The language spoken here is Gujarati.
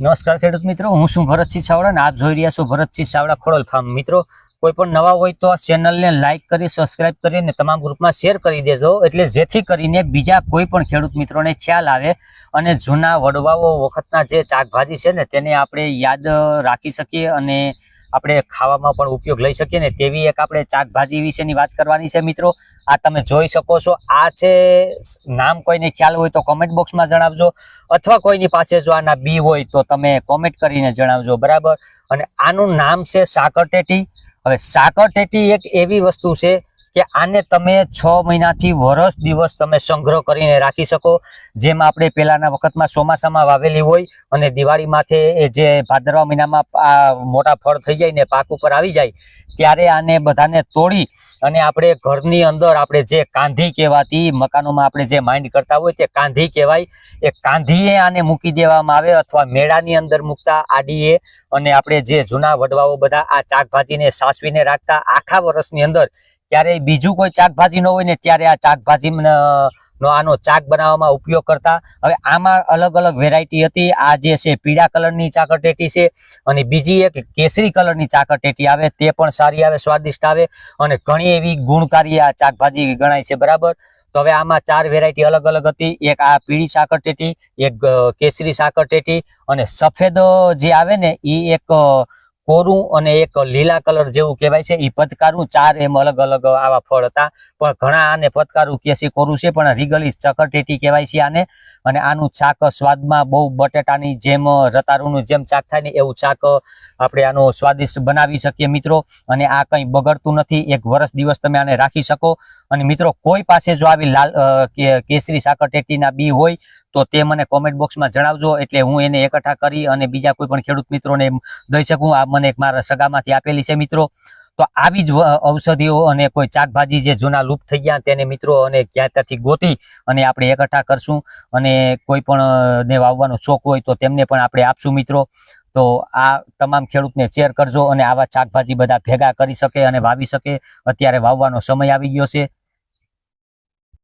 નમસ્કાર ખેડૂત મિત્રો, હું છું ભરતસિંહ ચાવડા અને આપ જોઈ રહ્યા છો ભરતસિંહ ચાવડા ખોડલ ફાર્મ. મિત્રો, કોઈ પણ નવા હોય તો આ ચેનલને લાઇક કરી, સબસ્ક્રાઇબ કરી અને તમામ ગ્રુપમાં શેર કરી દેજો. એટલે જેથી કરીને બીજા કોઈ પણ ખેડૂત મિત્રોને ખ્યાલ આવે અને જૂના વડવાઓ વખતના જે શાકભાજી છે ને, તેને આપણે યાદ રાખી શકીએ અને આપણે ખાવામાં પણ ઉપયોગ લઈ શકીએ ને તેવી એક આપણે શાકભાજી વિશેની વાત કરવાની છે મિત્રો. આ તમે જોઈ શકો છો. આ છે નામ કોઈને ખ્યાલ હોય તો કોમેન્ટ બોક્સમાં જણાવજો. અથવા કોઈની પાસે જો આના બી હોય તો તમે કોમેન્ટ કરીને જણાવજો. બરાબર? અને આનું નામ છે સાકરટેટી. હવે સાકરટેટી એક એવી વસ્તુ છે કે આને તમે છ મહિનાથી વરસ દિવસ તમે સંગ્રહ કરીને રાખી શકો. જેમ આપણે પહેલાના વખતમાં ચોમાસામાં વાવેલી હોય અને દિવાળી માથે જે ભાદરવા મહિનામાં આ મોટા ફળ થઈ જાય ને પાક ઉપર આવી જાય, ત્યારે આને બધાને તોડી અને આપણે ઘરની અંદર આપણે જે કાંધી કહેવાતી મકાનોમાં આપણે જે માઇન્ડ કરતા હોય તે કાંધી કહેવાય. એ કાંધીએ આને મૂકી દેવામાં આવે અથવા મેળાની અંદર મૂકતા આડીએ અને આપણે જે જૂના વડવાઓ બધા આ ચાકભાજીને સાસવીને રાખતા આખા વર્ષની અંદર ક્યારેય બીજું કોઈ શાકભાજી ન હોય ને ત્યારે આ શાકભાજી નો આનો ચાક બનાવવામાં ઉપયોગ કરતા. હવે આમાં અલગ અલગ વેરાયટી હતી. આ જે છે પીળા કલરની ચાકરટેટી છે અને બીજી એક કેસરી કલરની ચાકરટેટી આવે, તે પણ સારી આવે, સ્વાદિષ્ટ આવે અને ઘણી એવી ગુણકારી આ શાકભાજી ગણાય છે, બરાબર? તો હવે આમાં ચાર વેરાયટી અલગ અલગ હતી. એક આ પીળી સાકરટેટી એક કેસરી સાકરટેટી અને સફેદ જે આવે ને એ એક કોરું અને એક લીલા કલર જેવું કહેવાય છે. એ પતકારું ચાર એમ અલગ અલગ આવા ફળ હતા. પણ ઘણા આને પતકારું કે છે કોરું છે, પણ રીગલી ચકરટેટી કહેવાય છે આને. અને આનું શાક સ્વાદમાં બહુ બટેટાની જેમ રતારુનું જેમ શાક થાય ને એવું શાક આપણે આનો સ્વાદિષ્ટ બનાવી શકીએ મિત્રો. અને આ કંઈ બગડતું નથી. એક વર્ષ દિવસ તમે આને રાખી શકો. અને મિત્રો, કોઈ પાસે જો આવી લાલ કેસરી સાકરટેટીના બી હોય તો તે મને કોમેન્ટ બોક્સમાં જણાવજો, એટલે હું એને એકઠા કરી અને બીજા કોઈ પણ ખેડૂત મિત્રોને દઈ શકું. આ મને એક મારા સગામાંથી આપેલી છે મિત્રો. તો આવી જ ઔષધિઓ અને કોઈ શાકભાજી જે જૂના લુપ્ત થઈ ગયા તેને મિત્રો અને ક્યાં ત્યાંથી ગોતી અને આપણે એકઠા કરશું. અને કોઈ પણ ને વાવવાનો શોખ હોય તો તેમને પણ આપણે આપશું મિત્રો. તો આ તમામ ખેડૂતને શેર કરજો અને આવા શાકભાજી બધા ભેગા કરી શકે અને વાવી શકે. અત્યારે વાવવાનો સમય આવી ગયો છે.